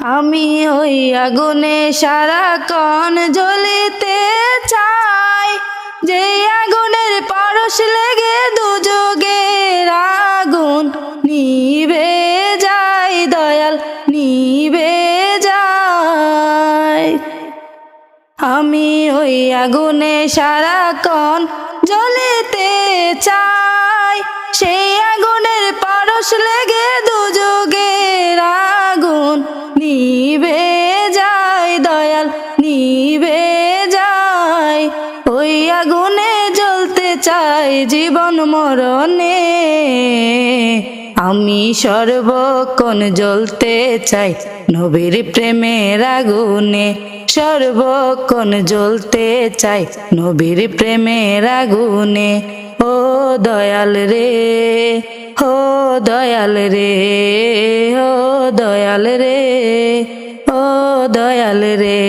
আমি ওই আগুনে সারাক্ষণ জ্বলিতে চাই। যে আগুনের পরশ লেগে দুযোগের আগুন নিভে যায়, দয়াল নিবে যায়। আমি ওই আগুনে সারা সারাক্ষণ জ্বলিতে চাই। সেই আগুনের পরশ লেগে নিভে যায় দয়াল, নিবে যায়। ওই আগুনে জ্বলতে চাই জীবন মরণে। আমি সর্বক্ষণ জ্বলতে চাই নবীর প্রেমের আগুনে। সর্বক্ষণ জ্বলতে চাই নবীর প্রেমের আগুনে। ও দয়াল রে, ও দয়াল রে। দয়াল রে ও দয়াল রে।